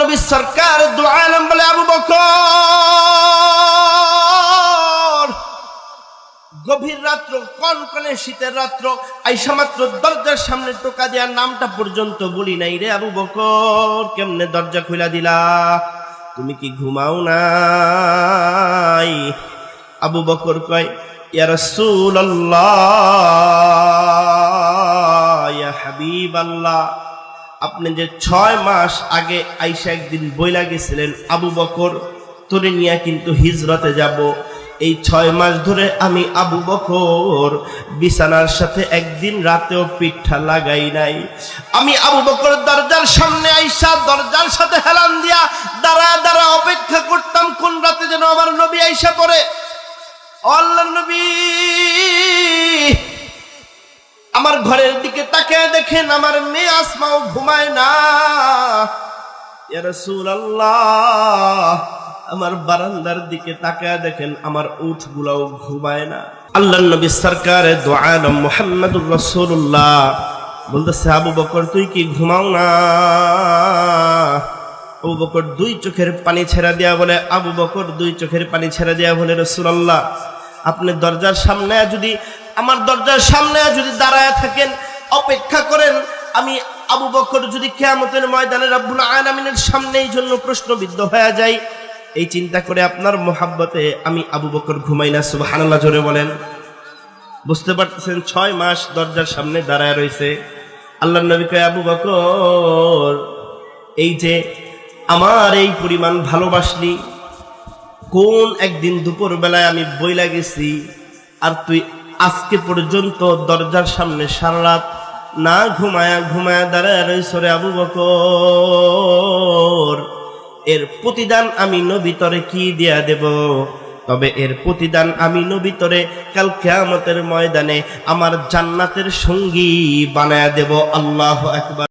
নবী সরকার দু আলম বলে আবু বকর। গভীর রাত্র কনকনে শীতের রাত্র আইসা মাত্র দরজার সামনে টোকা দেওয়ার নামটা পর্যন্ত বলি নাই রে আবু বকর। কেমনে দরজা খুলা দিলা? তুমি কি ঘুমাও নাই? আবু বকর কয়, ইয়া রাসূলুল্লাহ, ইয়া হাবিবাল্লাহ। আপনি যে ছয় মাস আগে আইসা একদিন বইলা গেছিলেন, আবু বকর, তোরে নিয়ে কিন্তু হিজরতে যাব। এই ছয় মাস ধরে আমি আবু বকর বিছানার সাথে একদিন রাতেও পিঠা লাগাই নাই। আমি আবু বকর দরজার সামনে আইসা দরজার সাথে হেলান দিয়া দাঁড়া দাঁড়া অপেক্ষা করতাম, কোন রাতে যেন আমার নবী আইসা পড়ে। আল্লাহ নবী! আমার ঘরের দিকে তাকিয়ে দেখেন আমার মেয়ে আসমাও ঘুমায় না। আমার বারান্দার দিকে তাকায় দেখেন আমার উঠ গুলাও ঘুমায় না। আল্লাহ নবী সরকার দোয়ালম মোহাম্মদুর রাসূলুল্লাহ। বলতেছে, আবু বকর, তুই কি ঘুমাও না? আবু বকর দুই চোখের পানি ছেড়া দেয়া বলে, আবু বকর, দুই চোখের পানি ছেড়া দেয়া বলে রসুল্লাহ আপনি দরজার সামনে যদি আমার দরজার সামনে যদি দাঁড়ায় থাকেন, অপেক্ষা করেন, আমি আবু বকর যদি কেয়ামতের ময়দানে রব্বুল আলামিনের সামনে এই জন্য প্রশ্নবিদ্ধ হয়ে যাই, এই চিন্তা করে আপনার মোহাব্বতে আমি আবু বকর ঘুমাই না, সুবহানাল্লাহ জোরে বলেন। বুঝতে পারতেছেন, ছয় মাস দরজার সামনে দাঁড়ায় রয়েছে। আল্লাহ নবী কয়, আবু বকর, এই যে আমার এই পরিমাণ ভালোবাসলি, কোন একদিন দুপুর বেলায় আমি বই গেছি, আর তুই আজকে পর্যন্ত দরজার সামনে সারা রাত না ঘুমায়া ঘুমায়া দাঁড়ায় রয়েছ আবু বকর। এর প্রতিদান আমি নবীতরে কি দেয়া দেব? তবে এর প্রতিদান আমি নবীতরে কাল কেয়ামতের ময়দানে আমার জান্নাতের সঙ্গী বানায়া দেব। আল্লাহ একবার